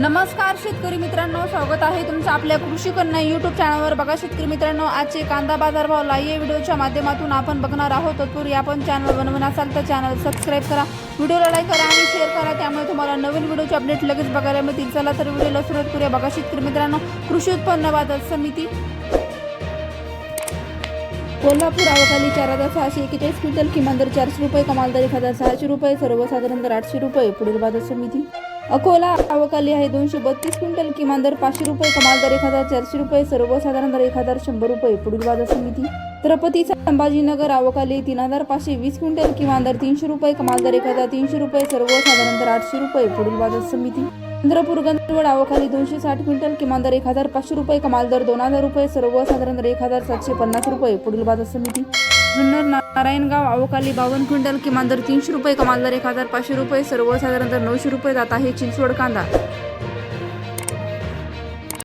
नमस्कार शेतकरी मित्रांनो स्वागत आहे तुमचं आपल्या कृषी कन्या युट्यूब चॅनलवर बघा शेतकरी मित्रांनो आजचे कांदा बाजार भाव लाईव्ह व्हिडिओच्या माध्यमातून आपण बघणार आहोत. तत्पूर्वी आपण चॅनल बनवून असाल तर चॅनल सबस्क्राईब करा. व्हिडिओला लाईक करा आणि शेअर करा. त्यामुळे तुम्हाला नवीन व्हिडिओचे अपडेट लगेच बघायला मिळतील. चला तर व्हिडिओला सुरुवात करूया. बघा शेतकरी मित्रांनो कृषी उत्पन्न बाजार समिती कोल्हापूर अवकाली चार हजार सहाशे एकेचाळीस क्विंटल किमान दर चारशे रुपये कमाल दर एक हजार सहाशे रुपये सर्वसाधारण दर आठशे रुपये. पुढील बाजार समिती अकोला अवकाली आहे दोनशे बत्तीस क्विंटल किमान दर पाचशे रुपये कमाल दर एक हजार चारशे रुपये सर्वसाधारण दर एक हजार शंभर रुपये पुढील बाजार समिती छत्रपती संभाजीनगर अवकाली तीन हजार पाचशे वीस क्विंटल किमान दर तीनशे रुपये कमाल दर एक हजार तीनशे रुपये सर्वसाधारण दर आठशे रुपये पुढील बाजार समिती चंद्रपूर गंधवड अवकाली दोनशे साठ क्विंटल किमान दर एक हजार पाचशे रुपये कमाल दर दोन हजार रुपये सर्वसाधारण दर एक हजार सातशे पन्नास रुपये पुढील बाजार समिती जुन्नर नारायणगाव अवकाली बावन क्विंटल किमान दर तीनशे रुपये कमाल दर एक हजार पाचशे रुपये सर्वसाधारण दर नऊशे रुपये जात आहे चिंचवड कांदा.